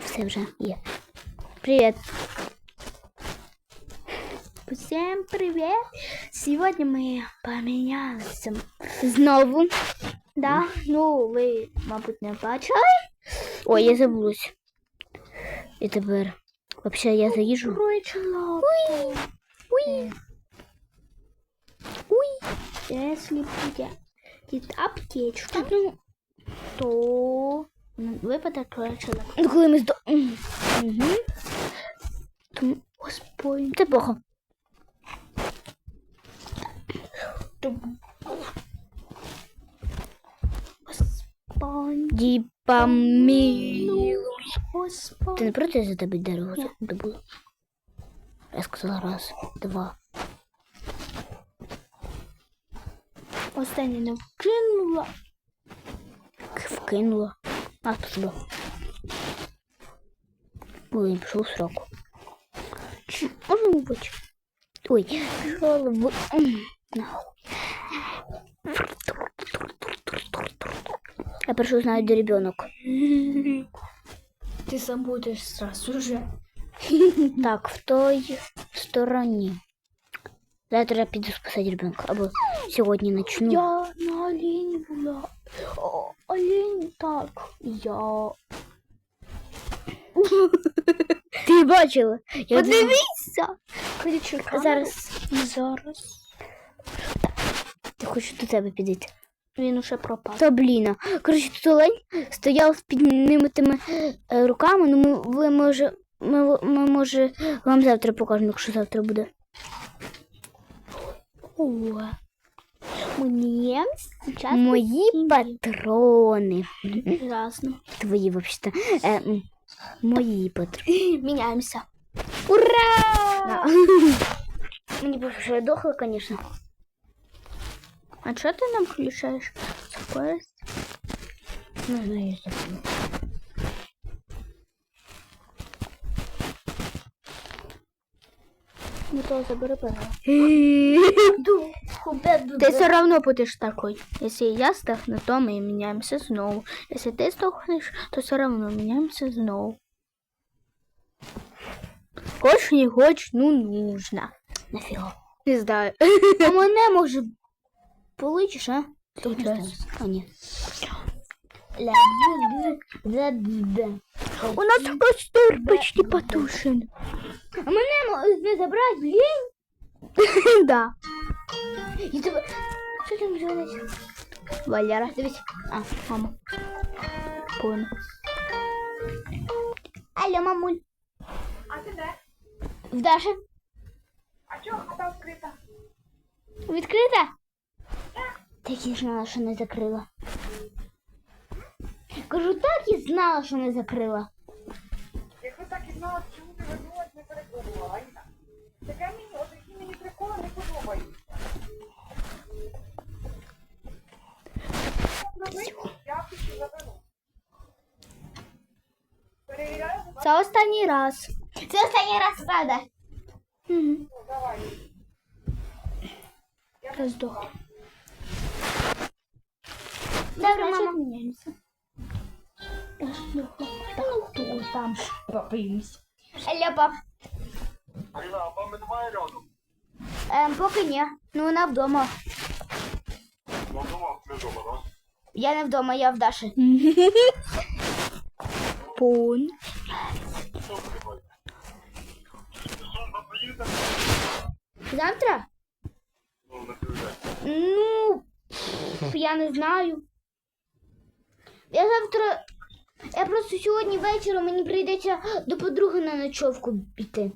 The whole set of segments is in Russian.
Все вже є. Привіт. Всем привет! Сегодня мы поменялись. Знову. Да, ну ви, мабуть, не бачили. Ой, я забулась. І тепер. Вообще я заїжджу. Уй! Уй! Уй! Если будет аптечка, ну, то випаде коротше лак. Ну, коли ми здо... Угу. То... Господь. Це плохо. То... Господь. Діпа милуй. Господь. Ти не проти я за тебе дерево Ні. добула? Я сказала раз, два. Останнє не вкинула. Вкинула. А, спасибо. Ой, пішов в сроку. Чи можемо бути? Ой, голову. М, нахуй. Я прошу знаю, где ребенок. Ти сам будеш сразу же. Так, в той стороні. Завтра я піду спасати ребенка. Або сьогодні начну. Я на олені була. О, олень так. Я. Ти бачила? Я Подивіться. Короче, Зараз. Зараз. Ти хочу до тебе підійти. Він уже пропав. Та блін. Коротше, тут олень стояв з підніматими е, руками, ну ми, ви може, ми, ми може вам завтра покажемо, якщо завтра буде. О. Мені зараз Мої патрони. Разно. Твої, взагалі. Е, м, мої патрони. Міняємося. Ура! Мені б вже дохло, звісно. А чого ти нам включаєш скорость? Не знаю, що Ну то забери пора. це. Ты все равно будешь такой. Если я сдохну, то мы меняемся снова. Если ты сдохнешь, то все равно меняемся снова. Хочешь, не хочешь, ну нужно. Нафіга. Не знаю. А мене може получиш, а? А, ні. У нас костер почти потушен. А мене не забрати, блін. Да. І тебе... Що там взялось? Валера. Дивись. А, мама. Понял. Алло, мамуль. А ти де? В Даші. А чого хата вкрита? Відкрита? Так і знала, що не закрила. Кажу, так і знала, що не закрила. Якщо так і знала, чому ти вернулась, не перепробувала, Аїда. Таке мені, от такі мені приколи не подобаються. Це останній раз. Це останній раз правда. Угу. давай. Я здох. Добре, мама. Меняемся. Я здохла. Ну, кто там ж попимсь. Алло, пап. Аліна, а мами немає рядом? Ем, поки ні. Ну, вона вдома. Я не вдома, я в Даші. Поїдете? Завтра? Ну, я не знаю. Я завтра. Я просто сьогодні вечором мені прийдеться до подруги на ночовку піти.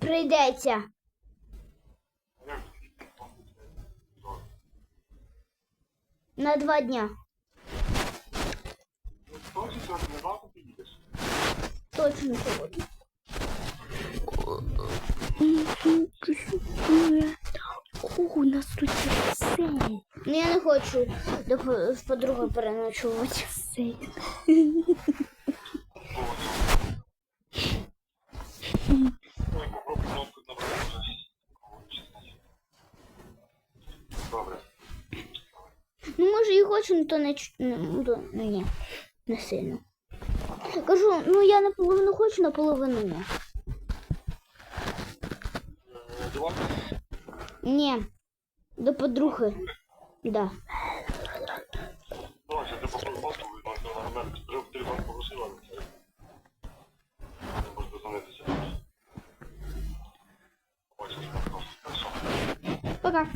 Прийдеться. На два дня. Точно сегодня. О, у нас тут сень. Ну я не хочу з подругою переночувати. Сень. Ну, може, і хочу, ну то не чу- ну, то, ну ні, не сильно. Кажу, ну я наполовину хочу, наполовину ні. Два. Ні. До подруги. Да. Давай, я тебе попробую послухати, на мене треба телефон попросила. Не можу дозвонитися. Ось, хорошо. Пока.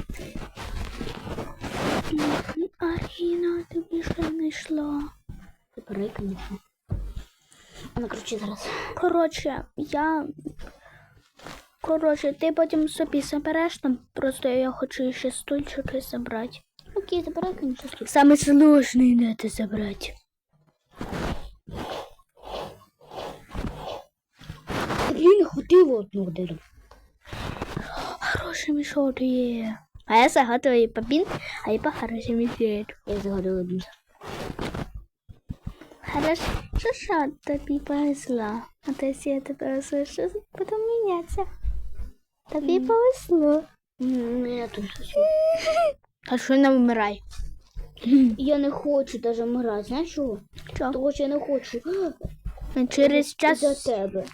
Аріна, ти більше не йшла. Ти конечно. Вона кричить зараз. Коротше, я. Короче, ти потім собі забереш там, просто я хочу ще стульчики забрати. Окей, забирай, конечно, стульчик. Самый сложный надо забрать. Блин, худые вот ну дыры. Хороший мешок, е. А я загадую папін, а я по хороший мішок. Я загадала одну. Хорошо, що тобі повезло. А то я тебе слышу, потім мінятися. Тобі повезло. М, Я тут. А що не вмирай? Я не хочу даже вмирати. Знаєш чого? Чого? Того, що я не хочу. Через час За тебе.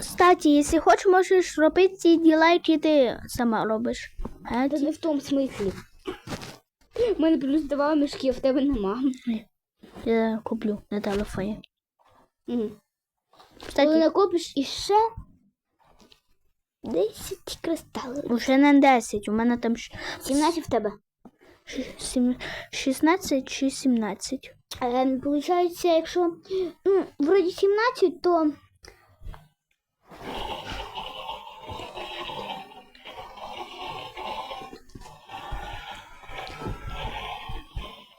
Кстати, якщо хочеш, можеш робити ці діла, які ти сама робиш. А Та ті... не в тому смислі. У мене плюс два мішки, а в тебе нема. Я куплю на телефоні. Угу. Коли Кстати, накопиш іще 10 кристалів. вже не 10, у мене там щ- 17 в тебе. щ- сім- 16 чи 17. Е, Получається, якщо ну, вроді 17, то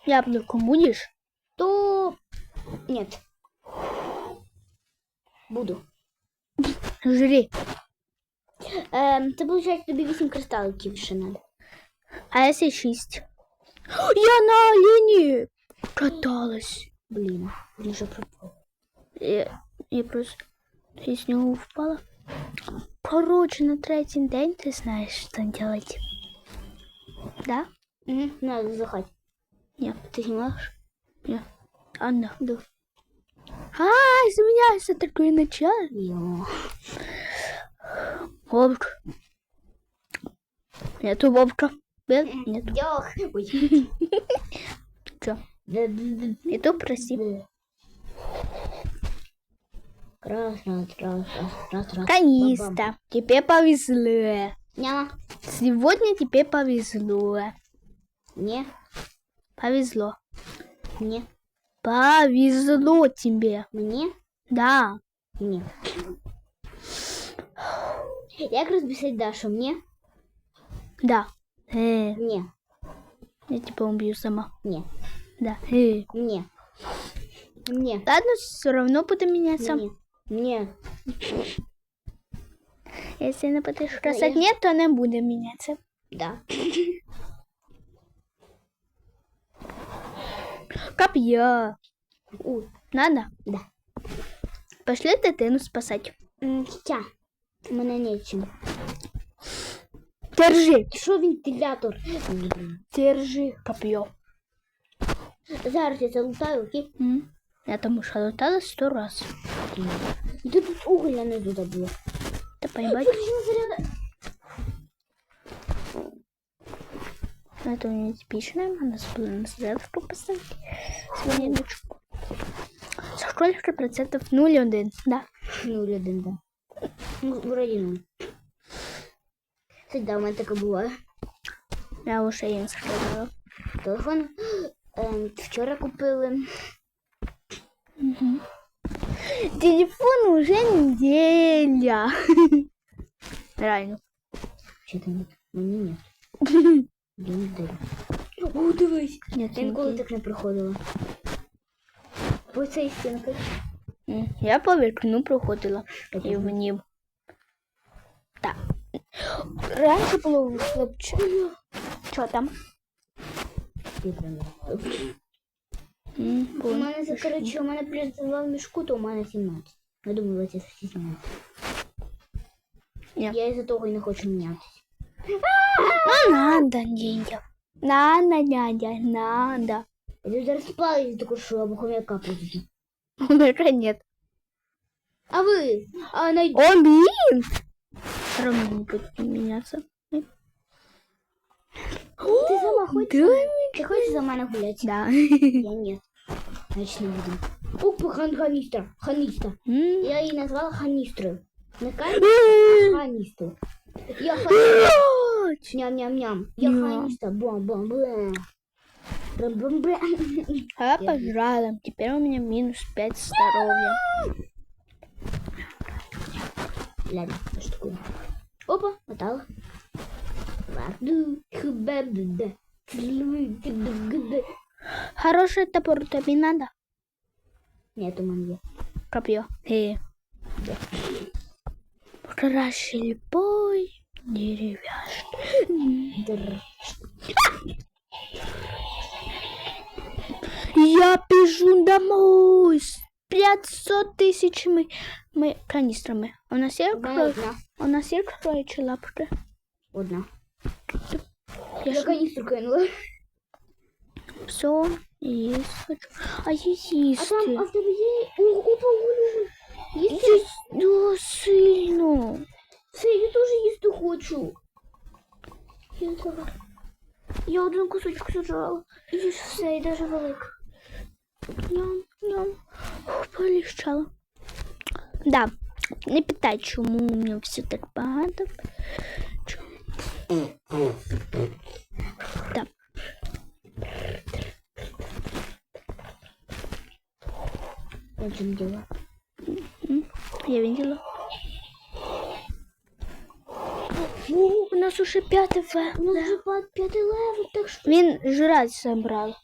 Яблуко будеш? то нет. Буду. Жри. Е, це виходить тобі 8 кристаликів ще надо. А якщо 6? Я на олені каталась. Блін, він вже пропав. Я, я просто я з нього впала. Коротше, на третій день ти знаєш, що робити. Да? Угу. Надо заходь. Ні. Ти знімаєш? Ні. Анна. Да. А, извиняюсь, это такое начало. Йо. Вовка. Нету Вовка. Был? Нету. Дьох. Ой. Чё? Да-да-да. Иду проси. Да. Раз, раз, раз, раз, раз, раз. Бам-бам. Каниста. Тебе повезло. Няма. Сегодня тебе повезло. Не, Повезло. не, Повезло тебе. мені, Да. ні. Як розбісить Дашу? Мені? Да. Э, Ні, я тебя убью сама. ні, Да. Э. ні. Ні, Ладно, все равно буду меняться. ні, ні. Если не будешь я- красать нет, то не буде меняться. Да. Копье. У, Надо? да. Пошли дитину спасать. М, Тя, у мене нічим. Держи. Що вентилятор? Блін. Держи. Копье. Зараз я залутаю, окей? М. Я там уже лутала сто раз. І тут тут угля не туди було. Ты поебать. Почему заряда? Это у меня типичная. Надо было на зарядку поставить. Свининочку. Сколько процентов? 0,1. Да. Нуль один, да. Ну, вроді нуль. Кстати, да, у мене таке буває. Я уже им сказала. Телефон ем, вчора купили. Телефон уже неделя. Реально. Чи ти ні? Мені ні. Я не даю. О, дивись. Нет, Я ніколи так не проходила. По цій стінки. М, Я по вікну проходила і в нім. Так. Раніше було хлопче. Що там? М, У було. мене це, коротше, у мене плюс два в мішку, то у мене 17. Я думала, це всі 17. Ні. Я із-за того і не хочу мінятися. Ну, надо денег. Надо, дядя, надо. Я зараз спали таку що або хомяка просто. У меня нет. А ви? А най... О, блин! Роман не будет меняться. Ти сама хочеш? Да. Ти хочеш за мене гуляти? Да. Я ні. Значить не буду. Опа, хан ханістра. Ханіста. М. Я її назвала ханістрою. Не каністрою, а ханістою. Я ханіста. Ням-ням-ням. Я ханиста. Бом-бом-бом. А, пожалуй, теперь у меня минус 5 здоровья. Ладно, что такое? Опа, хубабда. Хороший топор тебе надо. Нет, у меня. Копье. Э. Кращий бой деревяшки. Др. Я бежу домой с 500 тысячами мы канистрами. А У нас есть У мене крой- одна. у нас есть кроечі лапки. Одна. Я Я ж каністру кинула. все есть хочу. А я А там, а їсти. в тебе є... О, опа, Оля. Їсти? Їсть да, сильно. Все, я теж їсти хочу. Я зараз. Я один кусочок сожрала. І все, і даже велик. Ням, ням. Ух, Полегчало. Да, не питай, чому у мене все так багато. Чому? Да. В чому діло? Я видела. Пятый в. вже п'ят- п'ятий левел, так що... Він жрать собрав.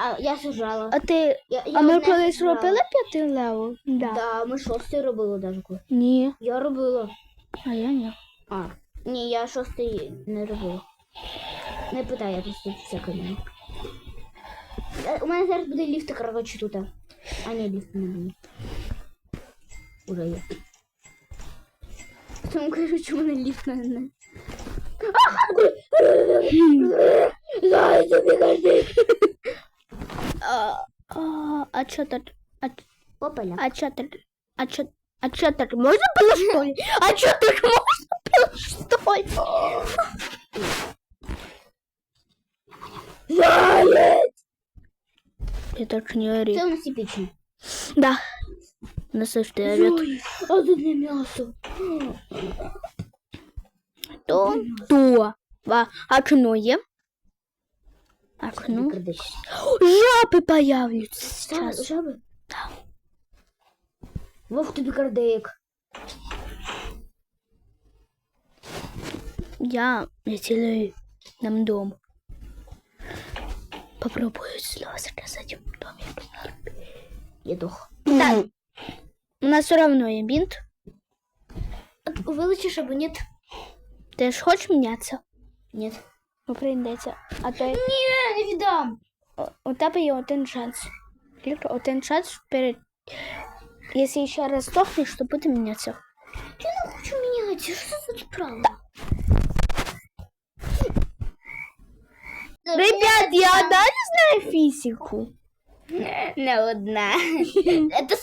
А я сожрала. А ти. Я, я А ми колись сожрала. робили п'ятий левел? Да. Да, ми шостий робили даже. Ні. Я робила. А я ні. А, ні, я шостий не робила. Не питай, я просто всяке не. У мене зараз буде ліфт, коротше, тут. А ні, ліфт не буде. Уже є. Тому кажу, чому не ліфт не... не. Зайця, бігай! А, а, чо так? А, Опаля. а чо так? А чо, а чо так можна було, що ли? А чо так можна було, що ли? Я так не ори. Це у нас епічно. Да. На сошти орет. Ой, а тут м'ясо То, то. А, окно є? Окно. Крадеш. Жаби появляться Жаби? сейчас. Жаби? Вов тобі кардик. Я населяю нам дом. Попробую снова заказать домик. Я дох. Да. У нас все равно есть бинт. Вилучиш або ні? Ты ж хочешь меняться? Ні. Ну, прийдеться. А то Ні, не віддам. у- у тебе є один шанс. Тільки один шанс перед... Если еще раз сдохнешь, то буде меняться. Я не хочу мінятися. Що це за правила? Ребят, я одна не знаю физику. Не одна. Це